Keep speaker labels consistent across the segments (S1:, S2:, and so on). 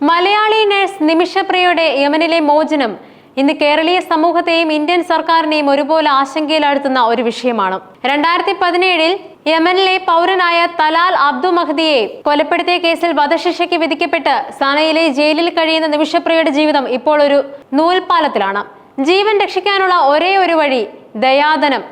S1: Malayali nurse നിമിഷപ്രിയയുടെ യമനിലെ മോചനം. ഇന്ന് കേരളീയ സമൂഹത്തെയും ഇന്ത്യൻ സർക്കാരിനെയും ഒരുപോലെ ആശങ്കയിലാഴ്ത്തുന്ന ഒരു വിഷയമാണ്. രണ്ടായിരത്തി പതിനേഴിൽ യമനിലെ പൗരനായ തലാൽ അബ്ദു മഹദിയെ കൊലപ്പെടുത്തിയ കേസിൽ വധശിക്ഷയ്ക്ക് വിധിക്കപ്പെട്ട് സനയിലെ ജയിലിൽ കഴിയുന്ന നിമിഷപ്രിയയുടെ ജീവിതം ഇപ്പോൾ ഒരു നൂൽപാലത്തിലാണ് ജീവൻ രക്ഷിക്കാനുള്ള ഒരേ ഒരു വഴി ദയാദനം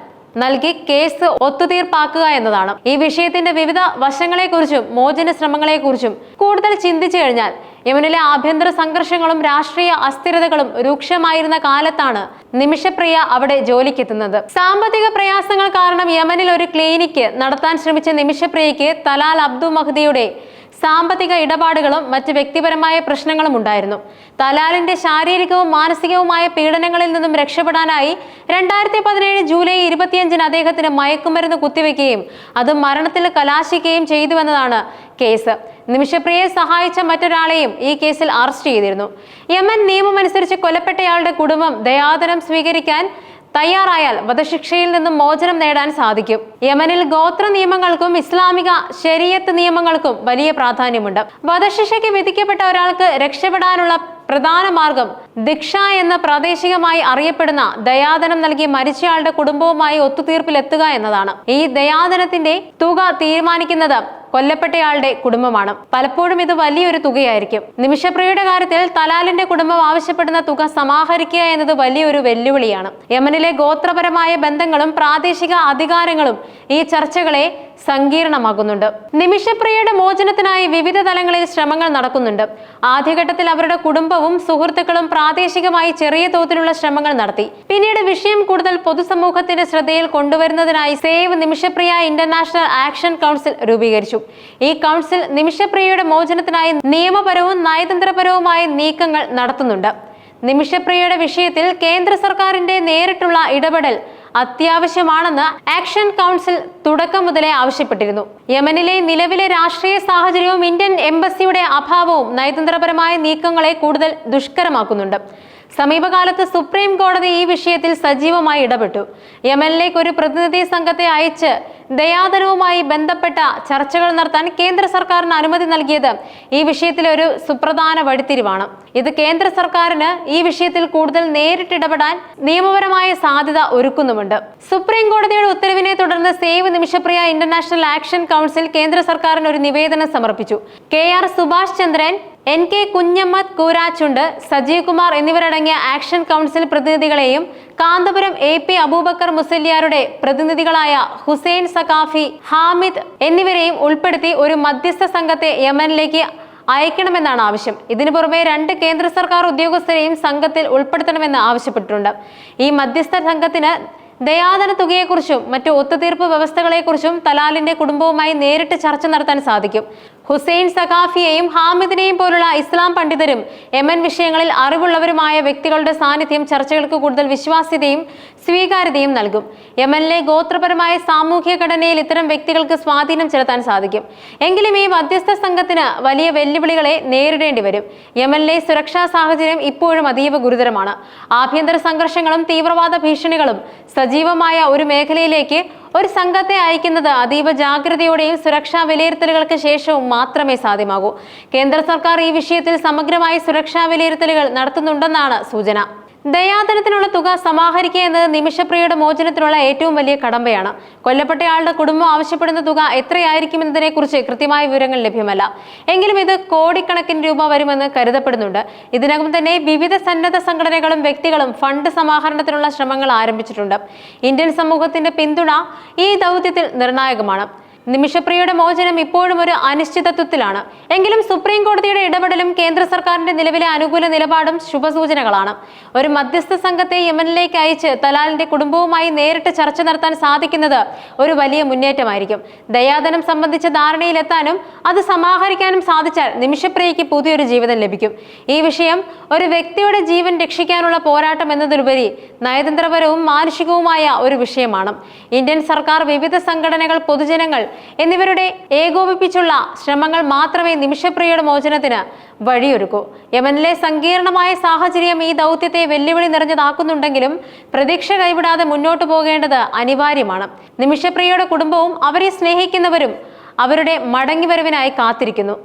S1: നൽകി കേസ് ഒത്തുതീർപ്പാക്കുക എന്നതാണ്. ഈ വിഷയത്തിന്റെ വിവിധ വശങ്ങളെക്കുറിച്ചും മോചന ശ്രമങ്ങളെക്കുറിച്ചും കൂടുതൽ ചിന്തിച്ചു കഴിഞ്ഞാൽ യമനിലെ ആഭ്യന്തര സംഘർഷങ്ങളും രാഷ്ട്രീയ അസ്ഥിരതകളും രൂക്ഷമായിരുന്ന കാലത്താണ് നിമിഷപ്രിയ അവിടെ ജോലിക്കെത്തുന്നത്. സാമ്പത്തിക പ്രയാസങ്ങൾ കാരണം യമനിൽ ഒരു ക്ലിനിക്ക് നടത്താൻ ശ്രമിച്ച നിമിഷപ്രിയയ്ക്ക് തലാൽ അബ്ദു മഹദിയുടെ സാമ്പത്തിക ഇടപാടുകളും മറ്റ് വ്യക്തിപരമായ പ്രശ്നങ്ങളും ഉണ്ടായിരുന്നു. തലാലിന്റെ ശാരീരികവും മാനസികവുമായ പീഡനങ്ങളിൽ നിന്നും രക്ഷപ്പെടാനായി രണ്ടായിരത്തി പതിനേഴ് ജൂലൈ ഇരുപത്തിയഞ്ചിന് അദ്ദേഹത്തിന് മയക്കുമരുന്ന് കുത്തിവെക്കുകയും അത് മരണത്തിൽ കലാശിക്കുകയും ചെയ്തുവെന്നതാണ് കേസ്. നിമിഷപ്രിയയെ സഹായിച്ച മറ്റൊരാളെയും ഈ കേസിൽ അറസ്റ്റ് ചെയ്തിരുന്നു. യമൻ നിയമമനുസരിച്ച് കൊല്ലപ്പെട്ടയാളുടെ കുടുംബം ദയാദനം സ്വീകരിക്കാൻ തയ്യാറായാൽ വധശിക്ഷയിൽ നിന്നും മോചനം നേടാൻ സാധിക്കും. യമനിൽ ഗോത്ര നിയമങ്ങൾക്കും ഇസ്ലാമിക ശരീയത്ത് നിയമങ്ങൾക്കും വലിയ പ്രാധാന്യമുണ്ട്. വധശിക്ഷയ്ക്ക് വിധിക്കപ്പെട്ട ഒരാൾക്ക് രക്ഷപ്പെടാനുള്ള പ്രധാന മാർഗം ദിക്ഷ എന്ന പ്രാദേശികമായി അറിയപ്പെടുന്ന ദയാദനം നൽകി മരിച്ചയാളുടെ കുടുംബവുമായി ഒത്തുതീർപ്പിലെത്തുക എന്നതാണ്. ഈ ദയാദനത്തിന്റെ തുക തീരുമാനിക്കുന്നത് കൊല്ലപ്പെട്ടയാളുടെ കുടുംബമാണ്. പലപ്പോഴും ഇത് വലിയൊരു തുകയായിരിക്കും. നിമിഷപ്രിയയുടെ കാര്യത്തിൽ തലാലിന്റെ കുടുംബം ആവശ്യപ്പെടുന്ന തുക സമാഹരിക്കുക എന്നത് വലിയൊരു വെല്ലുവിളിയാണ്. യമനിലെ ഗോത്രപരമായ ബന്ധങ്ങളും പ്രാദേശിക അധികാരങ്ങളും ഈ ചർച്ചകളെ സങ്കീർണമാകുന്നുണ്ട് നിമിഷപ്രിയയുടെ മോചനത്തിനായി വിവിധ തലങ്ങളിൽ ശ്രമങ്ങൾ നടക്കുന്നുണ്ട്. ആദ്യഘട്ടത്തിൽ അവരുടെ കുടുംബവും സുഹൃത്തുക്കളും പ്രാദേശികമായി ചെറിയ തോതിലുള്ള ശ്രമങ്ങൾ നടത്തി. പിന്നീട് വിഷയം കൂടുതൽ പൊതുസമൂഹത്തിന്റെ ശ്രദ്ധയിൽ കൊണ്ടുവരുന്നതിനായി save Nimishapriya international action council രൂപീകരിച്ചു. ഈ കൗൺസിൽ നിമിഷപ്രിയയുടെ മോചനത്തിനായി നിയമപരവും നയതന്ത്രപരവുമായ നീക്കങ്ങൾ നടത്തുന്നുണ്ട്. നിമിഷപ്രിയയുടെ വിഷയത്തിൽ കേന്ദ്ര സർക്കാരിന്റെ നേരിട്ടുള്ള ഇടപെടൽ അത്യാവശ്യമാണെന്ന് ആക്ഷൻ കൗൺസിൽ തുടക്കം മുതലേ ആവശ്യപ്പെട്ടിരുന്നു. യമനിലെ നിലവിലെ രാഷ്ട്രീയ സാഹചര്യവും ഇന്ത്യൻ എംബസിയുടെ അഭാവവും നയതന്ത്രപരമായ നീക്കങ്ങളെ കൂടുതൽ ദുഷ്കരമാക്കുന്നുണ്ട്. സമീപകാലത്ത് സുപ്രീം കോടതി ഈ വിഷയത്തിൽ സജീവമായി ഇടപെട്ടു. യമനിലേക്ക് ഒരു പ്രതിനിധി സംഘത്തെ അയച്ച് ദയാദനവുമായി ബന്ധപ്പെട്ട ചർച്ചകൾ നടത്താൻ കേന്ദ്ര സർക്കാരിന് അനുമതി നൽകിയത് ഈ വിഷയത്തിലെ ഒരു സുപ്രധാന വഴിത്തിരിവാണ്. ഇത് കേന്ദ്ര സർക്കാരിന് ഈ വിഷയത്തിൽ കൂടുതൽ നേരിട്ട് ഇടപെടാൻ നിയമപരമായ സാധ്യത ഒരുക്കുന്നുമുണ്ട്. സുപ്രീം കോടതിയുടെ ഉത്തരവിനെ തുടർന്ന് save Nimishapriya international action council കേന്ദ്ര സർക്കാരിന് ഒരു നിവേദനം സമർപ്പിച്ചു. K R Subhash Chandran N K Kunhammad Koorachundu Sajeev Kumar എന്നിവരടങ്ങിയ ആക്ഷൻ കൗൺസിൽ പ്രതിനിധികളെയും കാന്തപുരം എ പി അബൂബക്കർ മുസല്യാരുടെ പ്രതിനിധികളായ ഹുസൈൻ സഖാഫി ഹാമിദ് എന്നിവരെയും ഉൾപ്പെടുത്തി ഒരു മധ്യസ്ഥ സംഘത്തെ യമനിലേക്ക് അയക്കണമെന്നാണ് ആവശ്യം. ഇതിനു പുറമെ രണ്ട് കേന്ദ്ര സർക്കാർ ഉദ്യോഗസ്ഥരെയും സംഘത്തിൽ ഉൾപ്പെടുത്തണമെന്ന് ആവശ്യപ്പെട്ടിട്ടുണ്ട്. ഈ മധ്യസ്ഥ സംഘത്തിന് ദയാദന തുകയെക്കുറിച്ചും മറ്റു ഒത്തുതീർപ്പ് വ്യവസ്ഥകളെക്കുറിച്ചും തലാലിന്റെ കുടുംബവുമായി നേരിട്ട് ചർച്ച നടത്താൻ സാധിക്കും. ഹുസൈൻ സഖാഫിയെയും ഹാമിദിനെയും പോലുള്ള ഇസ്ലാം പണ്ഡിതരും യമൻ വിഷയങ്ങളിൽ അറിവുള്ളവരുമായ വ്യക്തികളുടെ സാന്നിധ്യം ചർച്ചകൾക്ക് കൂടുതൽ വിശ്വാസ്യതയും സ്വീകാര്യതയും നൽകും. യമനിലെ ഗോത്രപരമായ സാമൂഹ്യ ഘടനയിൽ ഇത്തരം വ്യക്തികൾക്ക് സ്വാധീനം ചെലുത്താൻ സാധിക്കും. എങ്കിലും ഈ മധ്യസ്ഥ സംഘത്തിന് വലിയ വെല്ലുവിളികളെ നേരിടേണ്ടി വരും. യമനിലെ സുരക്ഷാ സാഹചര്യം ഇപ്പോഴും അതീവ ഗുരുതരമാണ്. ആഭ്യന്തര സംഘർഷങ്ങളും തീവ്രവാദ ഭീഷണികളും സജീവമായ ഒരു മേഖലയിലേക്ക് ഒരു സംഘത്തെ അയക്കുന്നത് അതീവ ജാഗ്രതയോടെയും സുരക്ഷാ വിലയിരുത്തലുകൾക്ക് ശേഷവും മാത്രമേ സാധ്യമാകൂ. കേന്ദ്ര സർക്കാർ ഈ വിഷയത്തിൽ സമഗ്രമായ സുരക്ഷാ വിലയിരുത്തലുകൾ നടത്തുന്നുണ്ടെന്നാണ് സൂചന. ദയാദനത്തിനുള്ള തുക സമാഹരിക്കുക എന്നത് നിമിഷപ്രിയയുടെ മോചനത്തിനുള്ള ഏറ്റവും വലിയ കടമ്പയാണ്. കൊല്ലപ്പെട്ടയാളുടെ കുടുംബം ആവശ്യപ്പെടുന്ന തുക എത്രയായിരിക്കുമെന്നതിനെ കുറിച്ച് കൃത്യമായ വിവരങ്ങൾ ലഭ്യമല്ല. എങ്കിലും ഇത് കോടിക്കണക്കിന് രൂപ വരുമെന്ന് കരുതപ്പെടുന്നുണ്ട്. ഇതിനകം തന്നെ വിവിധ സന്നദ്ധ സംഘടനകളും വ്യക്തികളും ഫണ്ട് സമാഹരണത്തിനുള്ള ശ്രമങ്ങൾ ആരംഭിച്ചിട്ടുണ്ട്. ഇന്ത്യൻ സമൂഹത്തിന്റെ പിന്തുണ ഈ ദൗത്യത്തിൽ നിർണായകമാണ്. നിമിഷപ്രിയയുടെ മോചനം ഇപ്പോഴും ഒരു അനിശ്ചിതത്വത്തിലാണ്. എങ്കിലും സുപ്രീം കോടതിയുടെ ഇടപെടലും കേന്ദ്ര സർക്കാരിന്റെ നിലവിലെ അനുകൂല നിലപാടും ശുഭസൂചനകളാണ്. ഒരു മധ്യസ്ഥ സംഘത്തെ യമനിലേക്ക് അയച്ച് തലാലിന്റെ കുടുംബവുമായി നേരിട്ട് ചർച്ച നടത്താൻ സാധിക്കുന്നത് ഒരു വലിയ മുന്നേറ്റമായിരിക്കും. ദയാദനം സംബന്ധിച്ച ധാരണയിലെത്താനും അത് സമാഹരിക്കാനും സാധിച്ചാൽ നിമിഷപ്രിയയ്ക്ക് പുതിയൊരു ജീവിതം ലഭിക്കും. ഈ വിഷയം ഒരു വ്യക്തിയുടെ ജീവൻ രക്ഷിക്കാനുള്ള പോരാട്ടം എന്നതിലുപരി നയതന്ത്രപരവും മാനുഷികവുമായ ഒരു വിഷയമാണ്. ഇന്ത്യൻ സർക്കാർ വിവിധ സംഘടനകൾ പൊതുജനങ്ങൾ എന്നിവരുടെ ഏകോപിപ്പിച്ചുള്ള ശ്രമങ്ങൾ മാത്രമേ നിമിഷപ്രിയയുടെ മോചനത്തിന് വഴിയൊരുക്കൂ. യമനിലെ സങ്കീർണമായ സാഹചര്യം ഈ ദൗത്യത്തെ വെല്ലുവിളി നിറഞ്ഞതാക്കുന്നുണ്ടെങ്കിലും പ്രതീക്ഷ കൈവിടാതെ മുന്നോട്ടു പോകേണ്ടത് അനിവാര്യമാണ്. നിമിഷപ്രിയയുടെ കുടുംബവും അവരെ സ്നേഹിക്കുന്നവരും അവരുടെ മടങ്ങിവരവിനായി കാത്തിരിക്കുന്നു.